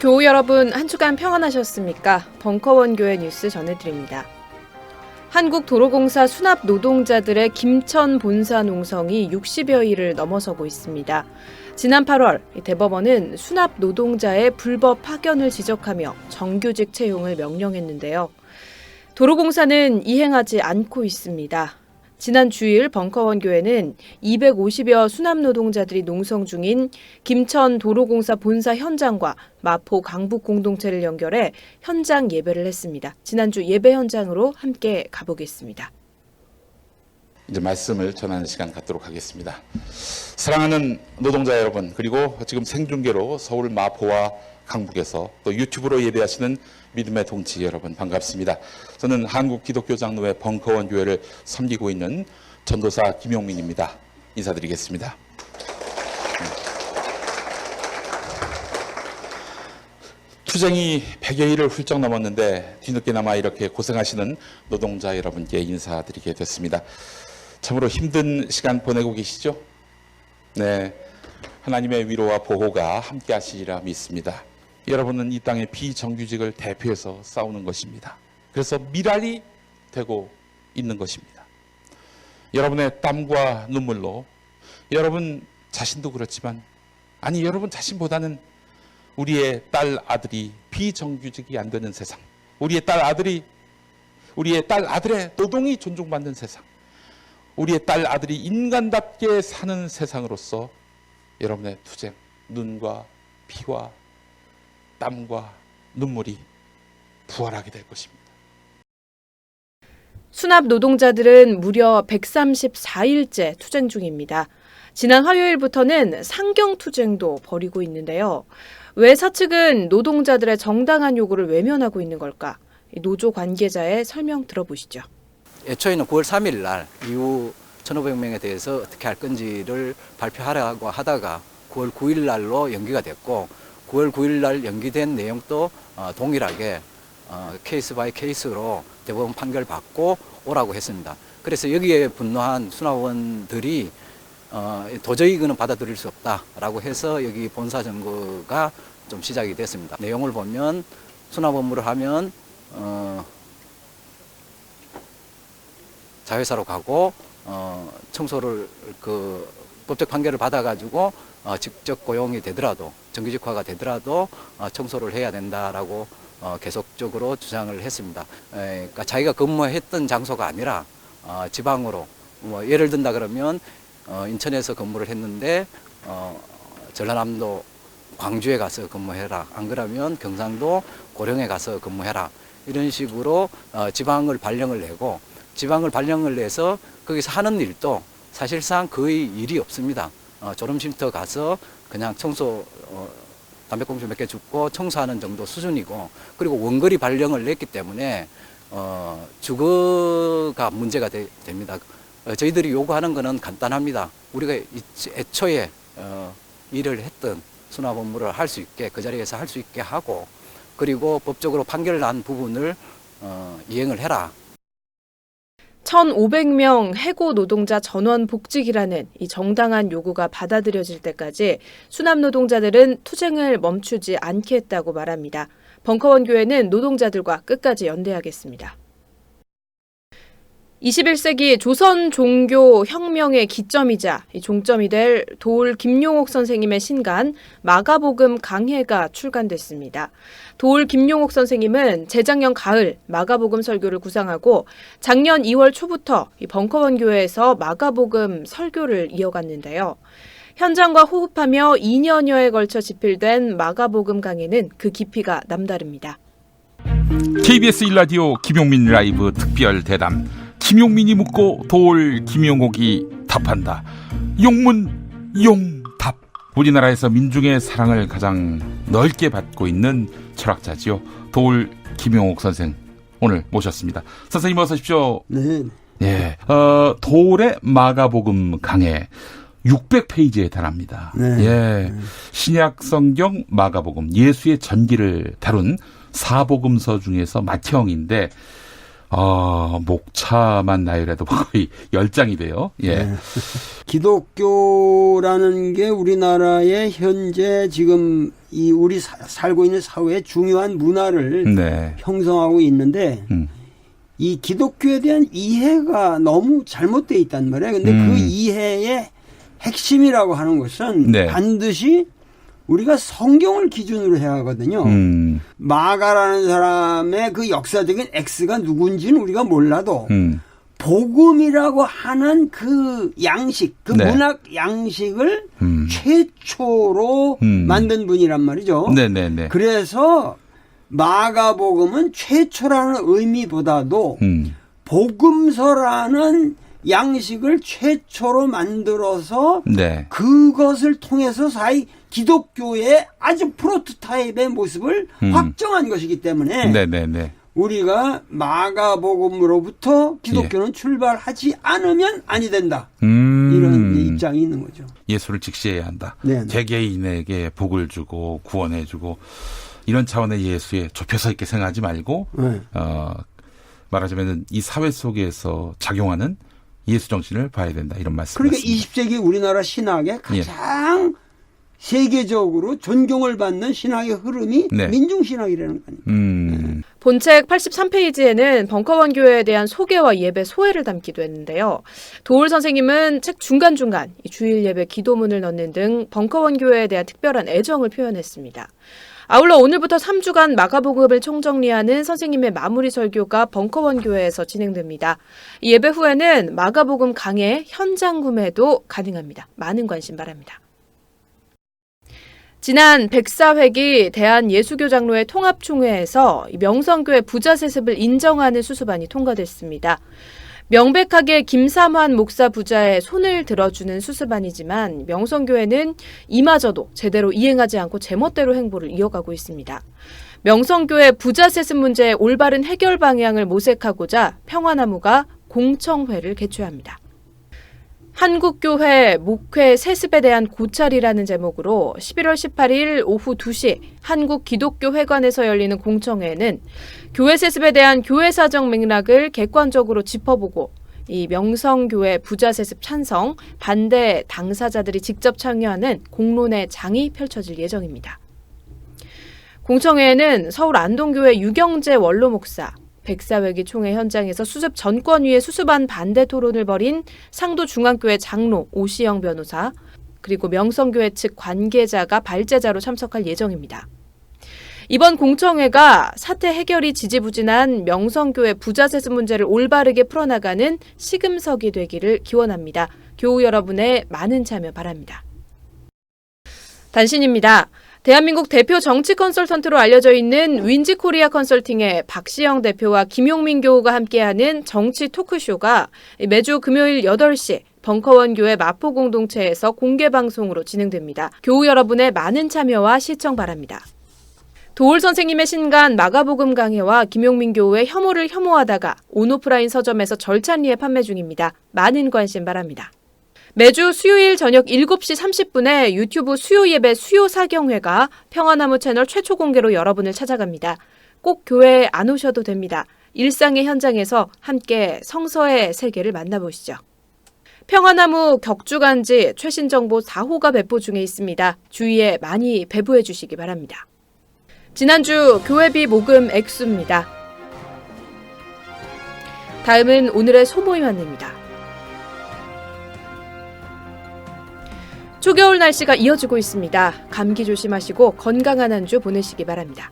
교우 여러분 한 주간 평안하셨습니까? 벙커원 교회 뉴스 전해드립니다. 한국도로공사 수납 노동자들의 김천 본사 농성이 60여 일을 넘어서고 있습니다. 지난 8월 이 대법원은 수납 노동자의 불법 파견을 지적하며 정규직 채용을 명령했는데요. 도로공사는 이행하지 않고 있습니다. 지난 주일 벙커원 교회는 250여 수납 노동자들이 농성 중인 김천 도로공사 본사 현장과 마포 강북 공동체를 연결해 현장 예배를 했습니다. 지난주 예배 현장으로 함께 가보겠습니다. 이제 말씀을 전하는 시간 갖도록 하겠습니다. 사랑하는 노동자 여러분, 그리고 지금 생중계로 서울 마포와 강북에서 또 유튜브로 예배하시는 믿음의 동지 여러분 반갑습니다. 저는 한국 기독교 장로회 벙커원 교회를 섬기고 있는 전도사 김용민입니다. 인사드리겠습니다. 투쟁이 100여 일을 훌쩍 넘었는데 뒤늦게나마 이렇게 고생하시는 노동자 여러분께 인사드리게 됐습니다. 참으로 힘든 시간 보내고 계시죠? 네. 하나님의 위로와 보호가 함께 하시리라 믿습니다. 여러분은 이 땅의 비정규직을 대표해서 싸우는 것입니다. 그래서 미랄이 되고 있는 것입니다. 여러분의 땀과 눈물로 여러분 자신도 그렇지만 아니 여러분 자신보다는 우리의 딸 아들이 비정규직이 안 되는 세상, 우리의 딸 아들이 우리의 딸 아들의 노동이 존중받는 세상, 우리의 딸 아들이 인간답게 사는 세상으로서 여러분의 투쟁, 눈과 피와 땀과 눈물이 부활하게 될 것입니다. 수납 노동자들은 무려 134일째 투쟁 중입니다. 지난 화요일부터는 상경 투쟁도 벌이고 있는데요. 왜 사측은 노동자들의 정당한 요구를 외면하고 있는 걸까? 이 노조 관계자의 설명 들어보시죠. 애초에는 9월 3일 날 이후 1,500명에 대해서 어떻게 할 건지를 발표하라고 하다가 9월 9일 날로 연기가 됐고 9월 9일 날 연기된 내용도 어, 동일하게 어, 케이스 바이 케이스로 대법원 판결 받고 오라고 했습니다. 그래서 여기에 분노한 수납원들이 어, 도저히 이거는 받아들일 수 없다라고 해서 여기 본사 점거가 좀 시작이 됐습니다. 내용을 보면 수납 업무를 하면 어, 자회사로 가고 어, 청소를 그 법적 판결을 받아가지고 어, 직접 고용이 되더라도 정규직화가 되더라도 어, 청소를 해야 된다라고 어, 계속적으로 주장을 했습니다. 에, 그러니까 자기가 근무했던 장소가 아니라 어, 지방으로 뭐 예를 든다 그러면 어, 인천에서 근무를 했는데 어, 전라남도 광주에 가서 근무해라. 안 그러면 경상도 고령에 가서 근무해라. 이런 식으로 어, 지방을 발령을 내고 지방을 발령을 내서 거기서 하는 일도 사실상 거의 일이 없습니다. 어, 졸음쉼터 가서 그냥 청소 어, 담배꽁초 몇 개 줍고 청소하는 정도 수준이고 그리고 원거리 발령을 냈기 때문에 어, 주거가 문제가 되, 됩니다. 어, 저희들이 요구하는 거는 간단합니다. 우리가 이- 애초에 어, 일을 했던 수납 업무를 할 수 있게 그 자리에서 할 수 있게 하고 그리고 법적으로 판결 난 부분을 어, 이행을 해라. 1,500명 해고 노동자 전원 복직이라는 이 정당한 요구가 받아들여질 때까지 수납 노동자들은 투쟁을 멈추지 않겠다고 말합니다. 벙커원 교회는 노동자들과 끝까지 연대하겠습니다. 21세기 조선 종교 혁명의 기점이자 이 종점이 될 도울 김용옥 선생님의 신간 마가복음 강해가 출간됐습니다. 도울 김용옥 선생님은 재작년 가을 마가복음 설교를 구상하고 작년 2월 초부터 이 벙커원 교회에서 마가복음 설교를 이어갔는데요. 현장과 호흡하며 2년여에 걸쳐 집필된 마가복음 강해는 그 깊이가 남다릅니다. KBS 일라디오 김용민 라이브 특별 대담 김용민이 묻고 도올 김용옥이 답한다 용문 용답 우리나라에서 민중의 사랑을 가장 넓게 받고 있는 철학자지요 도올 김용옥 선생 오늘 모셨습니다 선생님 어서 오십시오 네. 예, 어, 도올의 마가복음 강해 600페이지에 달합니다. 네. 예. 신약 성경 마가복음 예수의 전기를 다룬 사복음서 중에서 맏형인데 아, 목차만 나열해도 거의 열장이 돼요. 예. 네. 기독교라는 게 우리나라의 현재 지금 이 우리 사- 살고 있는 사회의 중요한 문화를 네. 형성하고 있는데 음. 이 기독교에 대한 이해가 너무 잘못돼 있단 말이에요. 근데 음. 그 이해의 핵심이라고 하는 것은 네. 반드시 우리가 성경을 기준으로 해야 하거든요. 음. 마가라는 사람의 그 역사적인 X가 누군지는 우리가 몰라도 음. 복음이라고 하는 그 양식, 그 네. 문학 양식을 음. 최초로 음. 만든 분이란 말이죠. 네, 네, 네. 그래서 마가복음은 최초라는 의미보다도 음. 복음서라는 양식을 최초로 만들어서 네. 그것을 통해서 사이 기독교의 아주 프로토타입의 모습을 음. 확정한 것이기 때문에 네, 네, 네. 우리가 마가복음으로부터 기독교는 예. 출발하지 않으면 아니 된다. 음. 이런 입장이 있는 거죠. 예수를 직시해야 한다. 네, 네. 개개인에게 복을 주고 구원해 주고 이런 차원의 예수에 좁혀서 있게 생각하지 말고 네. 어 말하자면은 이 사회 속에서 작용하는 예수 정신을 봐야 된다. 이런 말씀 그러니까 맞습니다. 20세기 우리나라 신학의 예. 가장 세계적으로 존경을 받는 신학의 흐름이 네. 민중신학이라는 거 아니에요. 음. 본책 83페이지에는 벙커원 교회에 대한 소개와 예배 소회를 담기도 했는데요. 도울 선생님은 책 중간중간 이 주일 예배 기도문을 넣는 등 벙커원 교회에 대한 특별한 애정을 표현했습니다. 아울러 오늘부터 3주간 마가복음을 총정리하는 선생님의 마무리 설교가 벙커원 교회에서 진행됩니다. 이 예배 후에는 마가복음 강의 현장 구매도 가능합니다. 많은 관심 바랍니다. 지난 백사회기 대한예수교장로회 통합총회에서 이 명성교회 부자 세습을 인정하는 수수반이 통과됐습니다. 명백하게 김삼환 목사 부자의 손을 들어주는 수수반이지만 명성교회는 이마저도 제대로 이행하지 않고 제멋대로 행보를 이어가고 있습니다. 명성교회 부자 세습 문제의 올바른 해결 방향을 모색하고자 평화나무가 공청회를 개최합니다. 한국교회 목회 세습에 대한 고찰이라는 제목으로 11월 18일 오후 2시 한국기독교회관에서 열리는 공청회는 교회 세습에 대한 교회 사정 맥락을 객관적으로 짚어보고 이 명성교회 부자 세습 찬성, 반대 당사자들이 직접 참여하는 공론의 장이 펼쳐질 예정입니다. 공청회에는 서울 안동교회 유경재 원로 목사, 백사회기 총회 현장에서 수습 전권위의 수습안 반대 토론을 벌인 상도 중앙교회 장로 오시영 변호사 그리고 명성교회 측 관계자가 발제자로 참석할 예정입니다. 이번 공청회가 사태 해결이 지지부진한 명성교회 부자세습 문제를 올바르게 풀어나가는 시금석이 되기를 기원합니다. 교우 여러분의 많은 참여 바랍니다. 단신입니다. 대한민국 대표 정치 컨설턴트로 알려져 있는 윈지 코리아 컨설팅의 박시영 대표와 김용민 교우가 함께하는 정치 토크쇼가 매주 금요일 8시 벙커원 교회 마포 공동체에서 공개 방송으로 진행됩니다. 교우 여러분의 많은 참여와 시청 바랍니다. 도울 선생님의 신간 마가복음 강해와 김용민 교우의 혐오를 혐오하다가 온오프라인 서점에서 절찬리에 판매 중입니다. 많은 관심 바랍니다. 매주 수요일 저녁 7시 30분에 유튜브 수요 예배 수요 사경회가 평화나무 채널 최초 공개로 여러분을 찾아갑니다. 꼭 교회에 안 오셔도 됩니다. 일상의 현장에서 함께 성서의 세계를 만나보시죠. 평화나무 격주간지 최신 정보 4호가 배포 중에 있습니다. 주위에 많이 배부해 주시기 바랍니다. 지난주 교회비 모금 액수입니다. 다음은 오늘의 소모임 안내입니다. 초겨울 날씨가 이어지고 있습니다. 감기 조심하시고 건강한 한 주 보내시기 바랍니다.